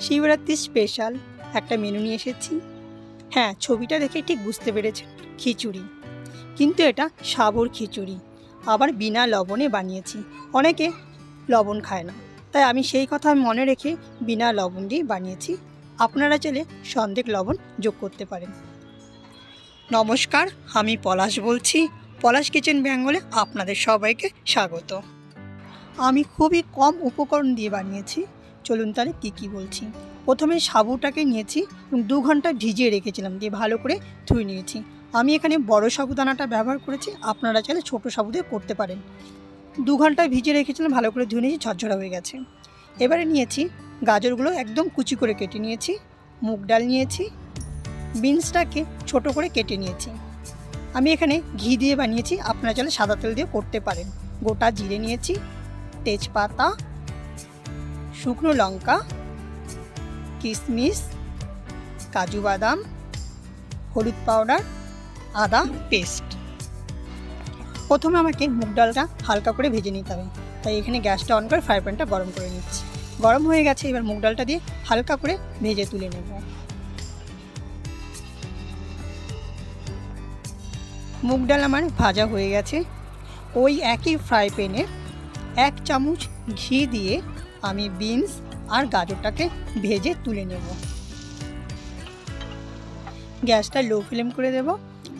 Shivratri special একটা menu নিয়ে এসেছি। হ্যাঁ ছবিটা দেখে ঠিক বুঝতে পেরেছেন, খিচুড়ি। কিন্তু এটা সাবর খিচুড়ি। আবার বিনা লবণে বানিয়েছি। অনেকে লবণ খায় না। তাই আমি সেই কথা মনে রেখে বিনা লবণ দিয়ে বানিয়েছি। আপনারা চাইলে সন্দেক লবণ যোগ করতে পারেন। নমস্কার, আমি পলাশ বলছি। পলাশ কিচেন বেঙ্গলে আপনাদের সবাইকে স্বাগত। আমি খুবই কম উপকরণ দিয়ে বানিয়েছি। চলুন তাহলে কী কী বলছি। প্রথমে সাবুটাকে নিয়েছি এবং দু ঘণ্টা ভিজিয়ে রেখেছিলাম, দিয়ে ভালো করে ধুয়ে নিয়েছি। আমি এখানে বড় সাবুদানাটা ব্যবহার করেছি, আপনারা চাইলে ছোটো সাবু দিয়ে করতে পারেন। দু ঘণ্টা ভিজিয়ে রেখেছিলাম, ভালো করে ধুয়ে নিয়েছি, ঝরঝরা হয়ে গেছে। এবারে নিয়েছি গাজরগুলো একদম কুচি করে কেটে নিয়েছি, মুগ ডাল নিয়েছি, বিনসটাকে ছোট করে কেটে নিয়েছি। আমি এখানে ঘি দিয়ে বানিয়েছি, আপনারা চাইলে সাদা তেল দিয়ে করতে পারেন। গোটা জিরে নিয়েছি, তেজপাতা শুকনো লঙ্কা কিশমিশ কাজু বাদাম, হলুদ পাউডার, আদা পেস্ট। প্রথমে আমাকে মুগ ডালটা হালকা করে ভেজে নিতে হবে। তাই এখানে গ্যাসটা অন করে ফ্রাই প্যানটা গরম করে নিচ্ছি। গরম হয়ে গেছে, এবার মুগ ডালটা দিয়ে হালকা করে ভেজে তুলে নেব। মুগ ডাল আমার ভাজা হয়ে গেছে। ওই একই ফ্রাই প্যানে এক চামচ ঘি দিয়ে আমি বিনস আর গাজরটাকে ভেজে তুলে নেব। গ্যাসটা লো ফ্লেম করে দেব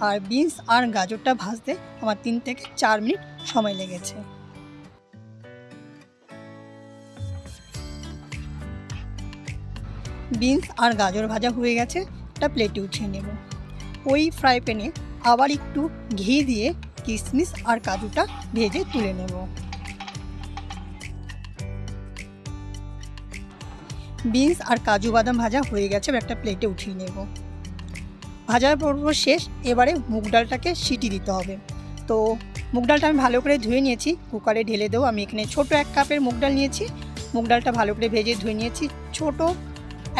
আর বিনস আর গাজরটা ভাজতে আমার তিন থেকে চার মিনিট সময় লেগেছে। বিনস আর গাজর ভাজা হয়ে গেছে এটা প্লেটে উঠিয়ে নেব। ওই ফ্রাই প্যানে আবার একটু ঘি দিয়ে কিশমিশ আর কাজুটা ভেজে তুলে নেব। বিনস আর কাজু বাদাম ভাজা হয়ে গেছে একটা প্লেটে উঠিয়ে নেব। ভাজার পর্ব শেষ, এবারে মুগ ডালটাকে সিটি দিতে হবে। তো মুগ ডালটা আমি ভালো করে ধুয়ে নিয়েছি, কুকারে ঢেলে দেবো। আমি এখানে ছোট এক কাপের মুগ ডাল নিয়েছি, মুগ ডালটা ভালো করে ভেজে ধুয়ে নিয়েছি, ছোট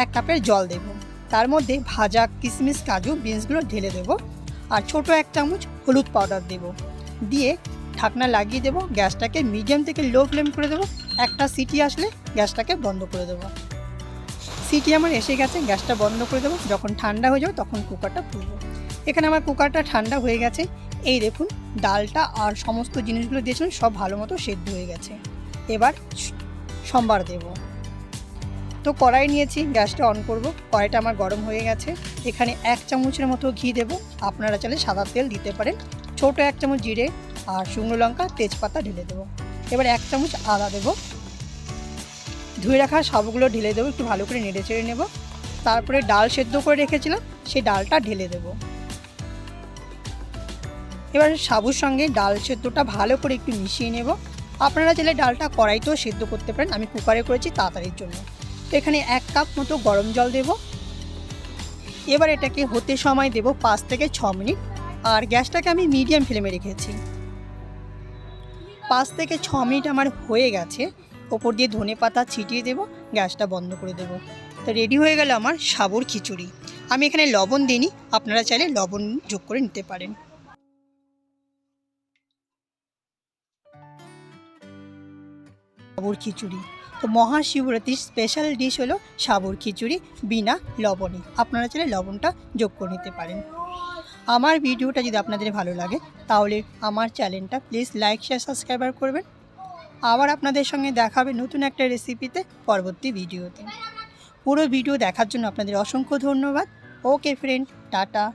এক কাপের জল দেব। তার মধ্যে ভাজা কিশমিশ কাজু, বিনসগুলো ঢেলে দেবো আর ছোট এক চামচ হলুদ পাউডার দেব। দিয়ে ঢাকনা লাগিয়ে দেবো, গ্যাসটাকে মিডিয়াম থেকে লো ফ্লেম করে দেবো। একটা সিটি আসলে গ্যাসটাকে বন্ধ করে দেবো। সিটি আমার এসে গেছে, গ্যাসটা বন্ধ করে দেবো। যখন ঠান্ডা হয়ে যাবে তখন কুকারটা খুলবো। এখানে আমার কুকারটা ঠান্ডা হয়ে গেছে। এই দেখুন, ডালটা আর সমস্ত জিনিসগুলো দিয়েছিলাম সব ভালো মতো সেদ্ধ হয়ে গেছে। এবার সম্বার দেব। তো কড়াই নিয়েছি, গ্যাসটা অন করব। কড়াইটা আমার গরম হয়ে গেছে। এখানে এক চামচের মতো ঘি দেবো। আপনারা চাইলে সাদা তেল দিতে পারেন। ছোট এক চামচ জিরে আর শুকনো লঙ্কা, তেজপাতা ঢেলে দেবো। এবার এক চামচ আদা দেবো। ধুয়ে রাখা সবগুলো ঢেলে দেবো, একটু ভালো করে নেড়ে চেড়ে নেব। তারপরে ডাল সেদ্ধ করে রেখেছিলাম, সেই ডালটা ঢেলে দেবো। এবার সাবুর সঙ্গে ডাল সেদ্ধটা ভালো করে একটু মিশিয়ে নেব। আপনারা চাইলে ডালটা কড়াইতেও সেদ্ধ করতে পারেন, আমি কুকারে করেছি তাড়াতাড়ির জন্য। তো এখানে এক কাপ মতো গরম জল দেব। এবার এটাকে হতে সময় দেব পাঁচ থেকে ছ মিনিট। আর গ্যাসটাকে আমি মিডিয়াম ফ্লেমে রেখেছি। পাঁচ থেকে ছ মিনিট আমার হয়ে গেছে। ওপর দিয়ে ধনে পাতা ছিটিয়ে দেবো, গ্যাসটা বন্ধ করে দেবো। তো রেডি হয়ে গেল আমার সাবর খিচুড়ি। আমি এখানে লবণ দিইনি, আপনারা চাইলে লবণ যোগ করে নিতে পারেন। সাবর খিচুড়ি। তো মহাশিবরাত্রির স্পেশাল ডিশ হলো সাবর খিচুড়ি বিনা লবণে। আপনারা চাইলে লবণটা যোগ করে নিতে পারেন। আমার ভিডিওটা যদি আপনাদের ভালো লাগে, তাহলে আমার চ্যানেলটা প্লিজ লাইক শেয়ার সাবস্ক্রাইবার করবেন। আবার আপনাদের সঙ্গে দেখাবে নতুন একটা রেসিপিতে পরবর্তী ভিডিওতে পুরো ভিডিও দেখার জন্য আপনাদের অসংখ্য ধন্যবাদ। Okay friend tata.